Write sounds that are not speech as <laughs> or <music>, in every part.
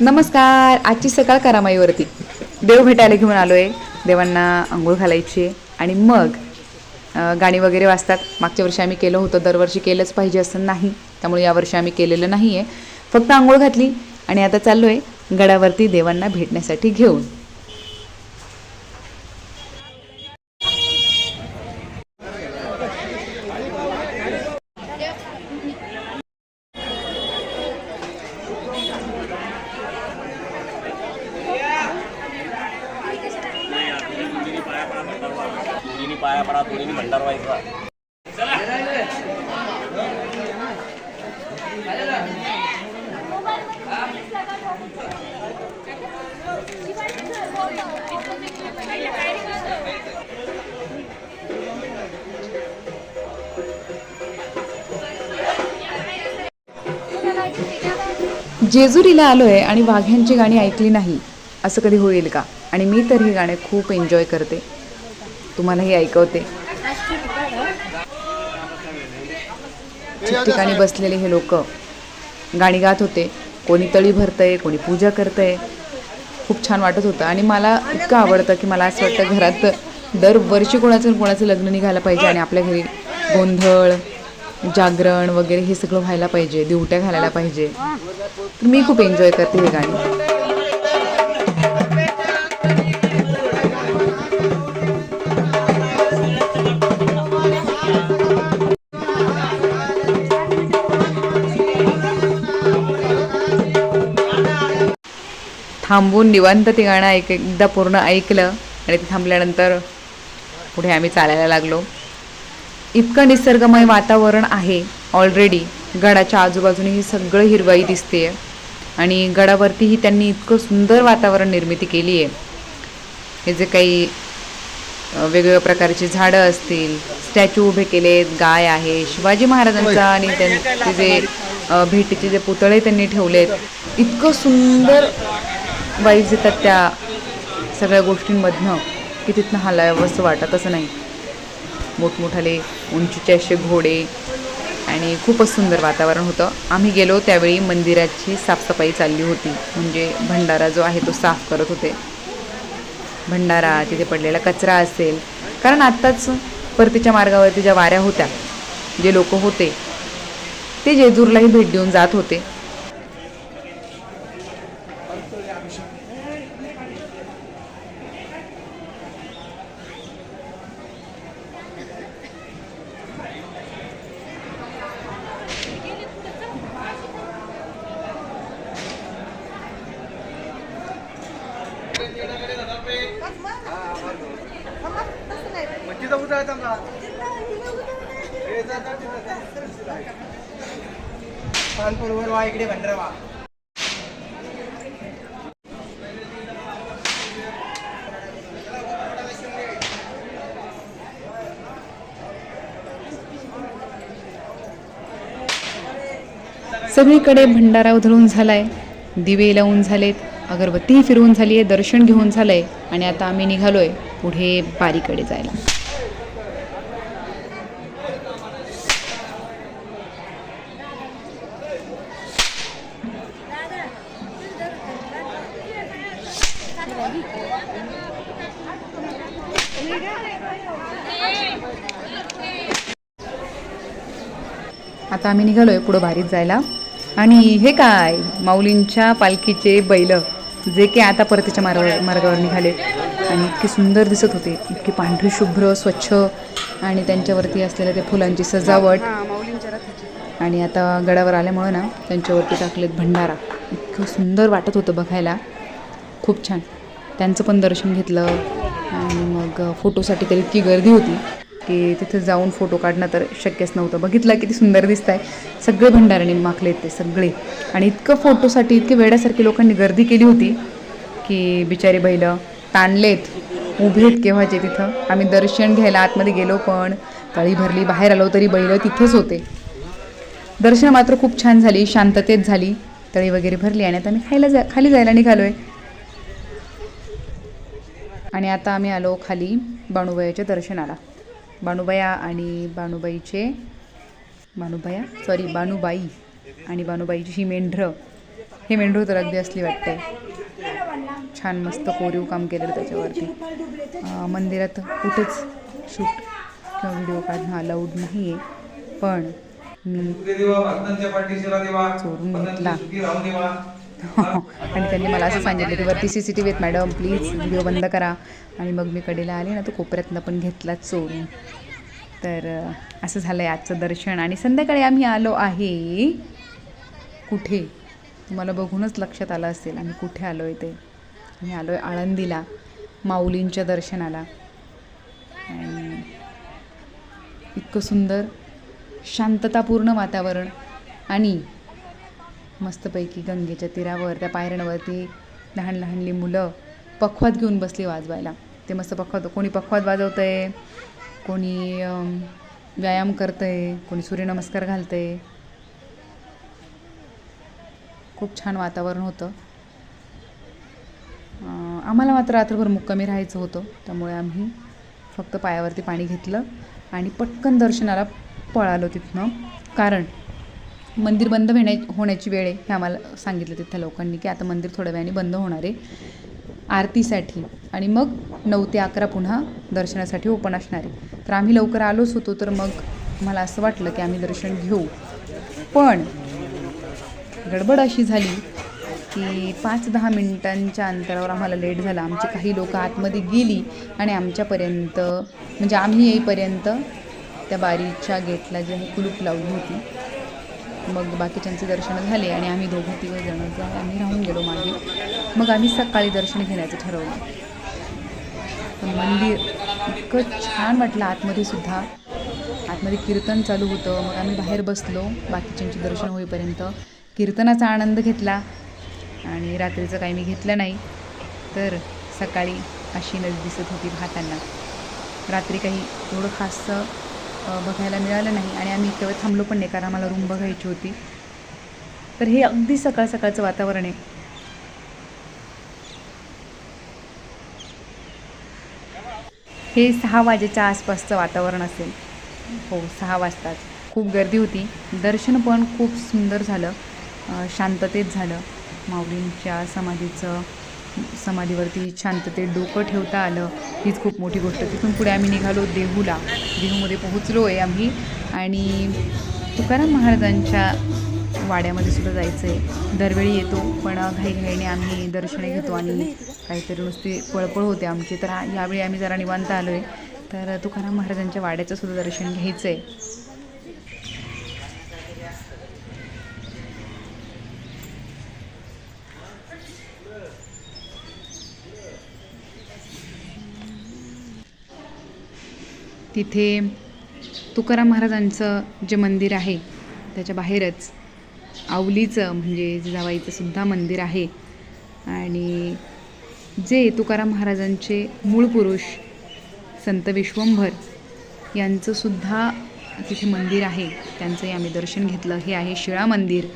नमस्कार आजची सकाळ करामाईवरती. देव भेटायला घेऊन आलो आहे देवांना आंघोळ घालायची आहे आणि मग गाणी वगैरे वाचतात मागच्या वर्षी आम्ही केलं होतं दरवर्षी केलंच पाहिजे असं नाही. त्यामुळे यावर्षी आम्ही केलेलं नाही आहे फक्त आंघोळ घातली आणि आता चाललो आहे गडावरती देवांना भेटण्यासाठी घेऊन. जेजुरीला आलो आहे आणि वाघ्यांची गाणी ऐकली नाही असं कधी होईल का? आणि मी तर ही गाणे खूप एन्जॉय करते. तुम्हालाही ऐकवते. ठिकठिकाणी बसलेले हे लोक गाणी गात होते. कोणी तळी भरतंय कोणी पूजा करतंय. खूप छान वाटत होतं. आणि मला इतकं आवडतं की मला असं वाटतं घरात दरवर्षी कोणाचं कोणाचं लग्न निघायला पाहिजे आणि आपल्या घरी गोंधळ जागरण वगैरे हे सगळं व्हायला पाहिजे दिवट्या घालायला पाहिजे. मी खूप एन्जॉय करते हे गाणी. थांबून निवांत ते गाणं ऐक एकदा पूर्ण ऐकलं आणि ते थांबल्यानंतर पुढे आम्ही चालायला लागलो. इतकं निसर्गमय वातावरण आहे. ऑलरेडी गडाच्या आजूबाजूने ही सगळं हिरवाई दिसते आहे आणि गडावरतीही त्यांनी इतकं सुंदर वातावरण निर्मिती केली आहे. हे जे काही वेगवेगळ्या प्रकारची झाडं असतील स्टॅच्यू उभे केलेत गाय आहे शिवाजी महाराजांचा आणि त्यांचे जे भेटीचे जे पुतळे त्यांनी ठेवलेत इतकं सुंदर वाईब्स येतात त्या सगळ्या गोष्टींमधनं की तिथनं हलावंसं वाटत असं नाही. मोठमोठाले उंचीचे असे घोडे आणि खूपच सुंदर वातावरण होतं. आम्ही गेलो त्यावेळी मंदिराची साफसफाई चालली होती. म्हणजे भंडारा जो आहे तो साफ करत होते. भंडारा तिथे पडलेला कचरा असेल. कारण आत्ताच परतीच्या मार्गावरती ज्या वाऱ्या होत्या. जे लोक होते ते जेजूरलाही भेट देऊन जात होते. वर वा इकडे भंडारा वा. सगळीकडे भंडारा उधळून झालाय. दिवे लावून झालेत अगरबत्तीही फिरवून झाली आहे दर्शन घेऊन झालंय आणि आता आम्ही निघालोय पुढे बारीकडे जायला. आता आम्ही निघालोय पुढं बारीत जायला. आणि हे काय? माऊलींच्या पालखीचे बैल जे की आता परतीच्या मार्गावर मार्गावर निघाले आणि इतके सुंदर दिसत होते. इतकी पांढरी शुभ्र स्वच्छ आणि त्यांच्यावरती असलेल्या त्या फुलांची सजावट. आणि आता गडावर आल्यामुळं ना त्यांच्यावरती टाकलेत भंडारा. इतकं सुंदर वाटत होतं बघायला. खूप छान. त्यांचं पण दर्शन घेतलं. आणि मग फोटोसाठी तर इतकी गर्दी होती. की तिथं जाऊन फोटो काढणं तर शक्यच नव्हतं. बघितलं किती सुंदर दिसत आहे सगळे भंडाराने माखलेत ते सगळे. आणि इतकं फोटोसाठी इतके वेड्यासारखी लोकांनी गर्दी केली होती की बिचारी बैल ताणलेत. उभेत केव्हाचे तिथं. आम्ही दर्शन घ्यायला आतमध्ये गेलो पण तळी भरली बाहेर आलो तरी बैल तिथेच होते. दर्शन मात्र खूप छान झाली शांततेत झाली. तळी वगैरे भरली आणि आता आम्ही खायला जा खाली जायला निघालो आहे आणि आता आम्ही आलो खाली बाणूबाईच्या दर्शनाला. बानुबाया आणि बानुबाईचे बानुबाया सॉरी बानुबाई आणि बानुबाईची ही मेंढरं. हे मेंढरू तर अगदी असली वाटते छान मस्त कोरीव काम केलेलं त्याच्यावरती. मंदिरात कुठेच शूट किंवा व्हिडिओ काढणं अलाउड नाही आहे पण मी चोरून घेतला. <laughs> आणि त्यांनी मला असं सांगितलं की वरती सी सी टी व्ही आहेत मॅडम प्लीज व्हिडिओ बंद करा. आणि मग मी कडेला आले ना तो कोपऱ्यातनं पण घेतला चोरून तर असं झालं आहे आजचं दर्शन. आणि संध्याकाळी आम्ही आलो आहे कुठे? तुम्हाला बघूनच लक्षात आलं असेल आम्ही कुठे आलो आहे ते. आम्ही आलो आहे आळंदीला माऊलींच्या दर्शनाला. आणि इतकं सुंदर शांततापूर्ण वातावरण. आणि मस्तपैकी गंगेच्या तीरावर त्या पायऱ्यांवरती लहान लहानली मुलं पखवात घेऊन बसली वाजवायला. ते मस्त पखवात कोणी पखवात वाजवतं आहे कोणी व्यायाम करतं आहे कोणी सूर्यनमस्कार घालतं आहे खूप छान वातावरण होतं. आम्हाला मात्र रात्रभर मुक्कामी राहायचं होतं त्यामुळे आम्ही फक्त पायावरती पाणी घेतलं आणि पटकन दर्शनाला पळालो तिथनं. कारण मंदिर बंद होण्या होण्याची वेळ आहे हे आम्हाला सांगितलं तिथल्या लोकांनी की आता मंदिर थोड्या वेळाने बंद होणार आहे. आरतीसाठी. आणि मग नऊ ते अकरा पुन्हा दर्शनासाठी ओपन असणार आहे. तर आम्ही लवकर आलोच होतो तर मग मला असं वाटलं की आम्ही दर्शन घेऊ. पण गडबड अशी झाली की पाच दहा मिनिटांच्या अंतरावर आम्हाला लेट झाला. आमची काही लोक आतमध्ये गेली आणि आमच्यापर्यंत म्हणजे आम्ही येईपर्यंत त्या बारीच्या गेटला जी आहे कुलूप लावली होती. मग बाकीच्यांचे दर्शन झाले आणि आम्ही दोघं तिघं जण आम्ही राहून गेलो मागे. मग आम्ही सकाळी दर्शन घेण्याचं ठरवलं. मंदिर इतकं छान वाटलं आतमध्ये सुद्धा. आतमध्ये कीर्तन चालू होतं. मग आम्ही बाहेर बसलो बाकीच्यांचे दर्शन होईपर्यंत. कीर्तनाचा आनंद घेतला आणि रात्रीचं काही मी घेतलं नाही. तर सकाळी अशी नदी दिसत होती भातांना रात्री काही एवढं खासं बघायला मिळालं नाही आणि आम्ही इतक्या वेळ थांबलो पण नाही कारण आम्हाला रूम बघायची होती. तर हे अगदी सकाळ सकाळचं वातावरण आहे. हे सहा वाजेच्या आसपासचं वातावरण असेल. हो सहा वाजताच. खूप गर्दी होती. दर्शन पण खूप सुंदर झालं. शांततेत झालं. माऊलींच्या समाधीचं समाधीवरती शांततेत डोकं ठेवता आलं हीच खूप मोठी गोष्ट. तिथून पुढे आम्ही निघालो देहूला. देहूमध्ये पोहोचलो आहे आम्ही आणि तुकाराम महाराजांच्या वाड्यामध्ये सुद्धा जायचं आहे दरवेळी येतो पण घाईघाईने आम्ही दर्शने घेतो आणि काहीतरी नुसती पळपळ होते आमची. तर यावेळी आम्ही जरा निवांत आलो आहे तर तुकाराम महाराजांच्या वाड्याचं सुद्धा दर्शन घ्यायचं आहे तिथे तुकाराम महाराजांचं जे मंदिर आहे त्याच्या बाहेरच आवलीचं म्हणजे जिजाबाईचं सुद्धा मंदिर आहे. आणि जे तुकाराम महाराजांचे मूळ पुरुष संत विश्वंभर यांचंसुद्धा तिथे मंदिर आहे. त्यांचंही आम्ही दर्शन घेतलं. हे आहे शिळा मंदिर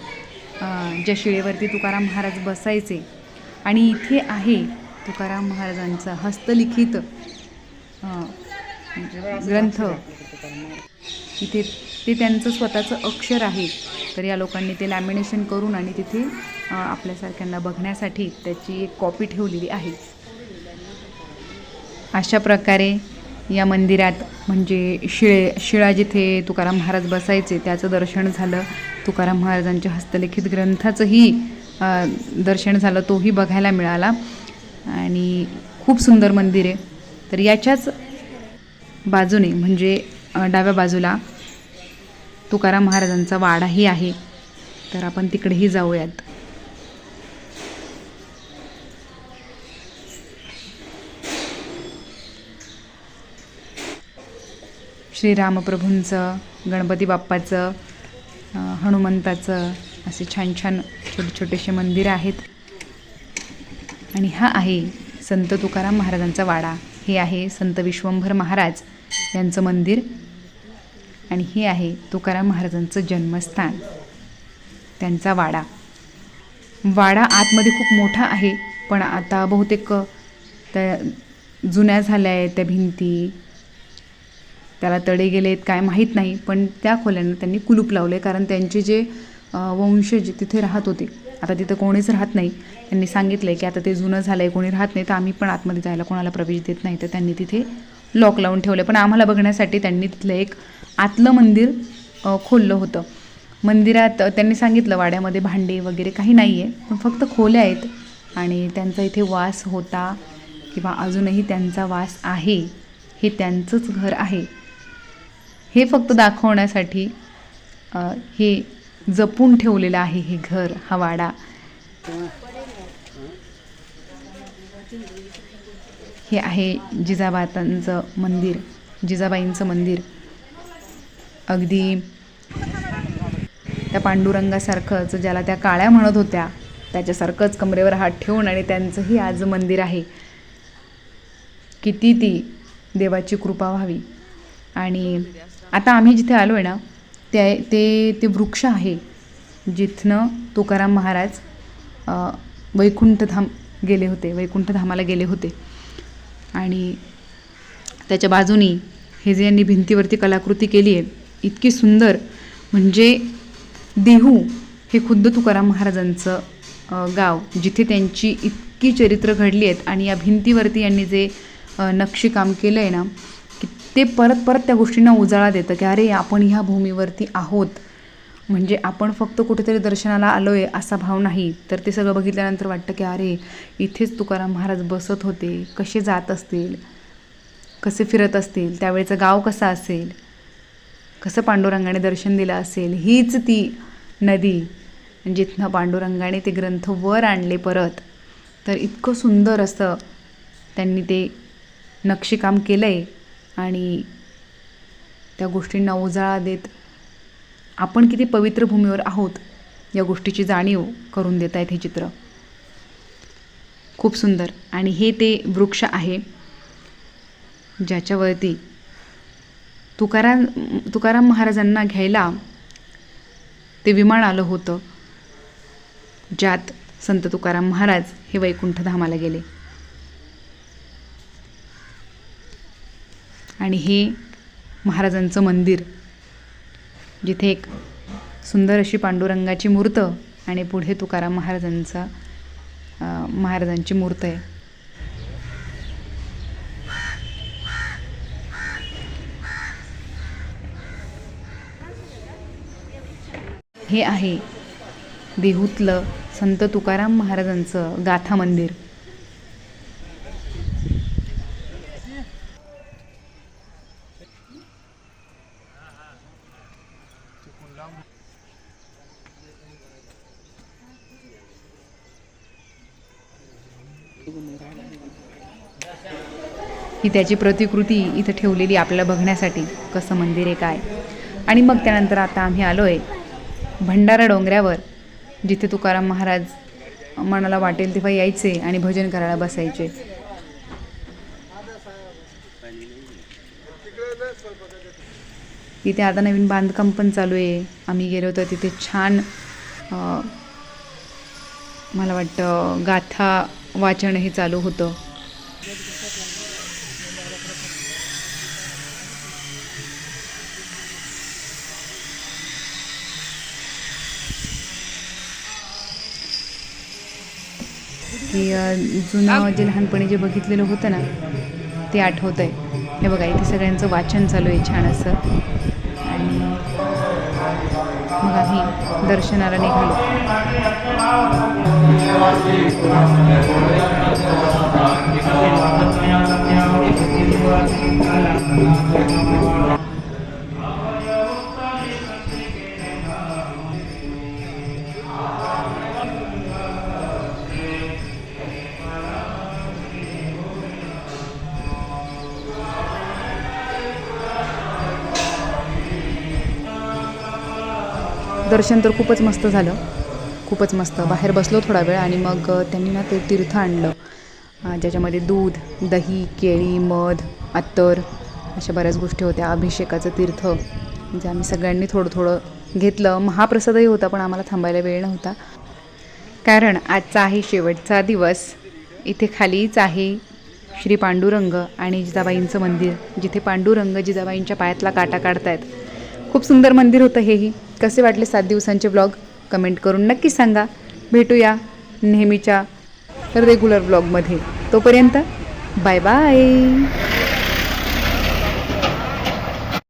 ज्या शिळेवरती तुकाराम महाराज बसायचे. आणि इथे आहे तुकाराम महाराजांचं हस्तलिखित ग्रंथ. इथे ते त्यांचं स्वतःचं अक्षर आहे. तर या लोकांनी ते लॅमिनेशन करून आणि तिथे आपल्यासारख्यांना बघण्यासाठी त्याची एक कॉपी ठेवलेली आहे. अशा प्रकारे या मंदिरात म्हणजे शिळे शिळा जिथे तुकाराम महाराज बसायचे त्याचं दर्शन झालं. तुकाराम महाराजांच्या हस्तलिखित ग्रंथाचंही दर्शन झालं तोही बघायला मिळाला. आणि खूप सुंदर मंदिर आहे. तर याच्याच बाजूने म्हणजे डाव्या बाजूला तुकाराम महाराजांचा वाडाही आहे. तर आपण तिकडेही जाऊयात. श्रीरामप्रभूंचं गणपती बाप्पाचं हनुमंताचं असे छान छान छोटे छोटेसे मंदिर आहेत. आणि हा आहे संत तुकाराम महाराजांचा वाडा. हे आहे संत विश्वंभर महाराज. यांचं मंदिर. आणि हे आहे तुकाराम महाराजांचं जन्मस्थान. त्यांचा वाडा. वाडा आतमध्ये खूप मोठा आहे पण आता बहुतेक त्या जुन्या झाल्या आहेत त्या भिंती. त्याला तडे गेले आहेत काय माहीत नाही पण त्या खोल्यांना त्यांनी कुलूप लावले कारण त्यांचे जे वंशज तिथे राहत होते आता तिथं कोणीच राहत नाही. त्यांनी सांगितलं आहे की आता ते जुनं झालं आहे कोणी राहत नाही तर आम्ही पण आतमध्ये जायला कोणाला प्रवेश देत नाही तर त्यांनी तिथे लॉक लावून ठेवलं पण आम्हाला बघण्यासाठी त्यांनी तिथलं एक आतलं मंदिर खोललं होतं. मंदिरात त्यांनी सांगितलं वाड्यामध्ये भांडे वगैरे काही नाही आहे पण फक्त खोल्या आहेत आणि त्यांचा इथे वास होता किंवा अजूनही त्यांचा वास आहे हे त्यांचंच घर आहे. हे फक्त दाखवण्यासाठी हे जपून ठेवलेलं आहे हे घर हा वाडा. हे आहे जिजाबातांचं मंदिर जिजाबाईंचं मंदिर. अगदी त्या पांडुरंगासारखंच ज्याला त्या काळ्या म्हणत होत्या त्याच्यासारखंच कमरेवर हात ठेवून आणि त्यांचंही आज मंदिर आहे. किती ती देवाची कृपा व्हावी. आणि आता आम्ही जिथे आलो आहे ना ते ते ते वृक्ष आहे जिथनं तुकाराम महाराज वैकुंठधाम गेले होते वैकुंठधामाला गेले होते. आणि त्याच्या बाजूनी हे जे यांनी भिंतीवरती कलाकृती केली आहे इतकी सुंदर. म्हणजे देहू हे खुद्द तुकाराम महाराजांचं गाव जिथे त्यांची इतकी चरित्र घडली आहेत आणि या भिंतीवरती यांनी जे नक्षीकाम केलं आहे ना की ते परत परत त्या गोष्टींना उजाळा देतं की अरे आपण ह्या भूमीवरती आहोत. म्हणजे आपण फक्त कुठेतरी दर्शनाला आलो आहे असा भाव नाही. तर ते सगळं बघितल्यानंतर वाटतं की अरे इथेच तुकाराम महाराज बसत होते. कसे जात असतील? कसे फिरत असतील? त्यावेळेचं गाव कसं असेल? कसं पांडुरंगाने दर्शन दिलं असेल? हीच ती नदी म्हणजे जिथनं पांडुरंगाने ते ग्रंथ वर आणले परत. तर इतकं सुंदर असं त्यांनी ते नक्षीकाम केलं आहे आणि त्या गोष्टींना उजाळा देत आपण किती पवित्र भूमीवर आहोत या गोष्टीची जाणीव करून देत आहेत हे चित्र. खूप सुंदर. आणि हे ते वृक्ष आहे ज्याच्यावरती तुकाराम तुकाराम महाराजांना घ्यायला ते विमान आलं होतं ज्यात संत तुकाराम महाराज हे वैकुंठधामाला गेले. आणि हे महाराजांचं मंदिर जिथे एक सुंदर अशी पांडुरंगाची मूर्त आणि पुढे तुकाराम महाराजांचा महाराजांची मूर्त आहे. हे आहे देहूतलं संत तुकाराम महाराजांचं गाथा मंदिर. ही त्याची प्रतिकृती इथं ठेवलेली आपल्याला बघण्यासाठी कसं मंदिर आहे काय. आणि मग त्यानंतर आता आम्ही आलो आहे भंडारा डोंगऱ्यावर जिथे तुकाराम महाराज मनाला वाटेल तेव्हा यायचे आणि भजन करायला बसायचे. तिथे आता नवीन बांधकाम पण चालू आहे. आम्ही गेलो तर तिथे छान मला वाटतं गाथा वाचनही चालू होतं. की जुनं जे लहानपणी जे बघितलेलं होतं ना ते आठवतं आहे हे बघा इथे सगळ्यांचं वाचन चालू आहे छान असं. आणि मग आम्ही दर्शनाला निघालो. दर्शन तर खूपच मस्त झालं. खूपच मस्त. बाहेर बसलो थोडा वेळ आणि मग त्यांनी ना ते तीर्थ आणलं. ज्याच्यामध्ये दूध दही केळी मध अत्तर अशा बऱ्याच गोष्टी होत्या. अभिषेकाचं तीर्थ म्हणजे आम्ही सगळ्यांनी थोडं थोडं घेतलं. महाप्रसादही होता पण आम्हाला थांबायला वेळ नव्हता. कारण आजचा आहे शेवटचा दिवस. इथे खालीच आहे श्री पांडुरंग आणि जिजाबाईंचं मंदिर जिथे पांडुरंग जिजाबाईंच्या पायातला काटा काढतायत. खूप सुंदर मंदिर होतं हेही. कसे वाटले सात दिवसांचे ब्लॉग कमेंट करून नक्की सांगा. भेटूया नेहमीच्या रेग्युलर ब्लॉगमध्ये तोपर्यंत बाय बाय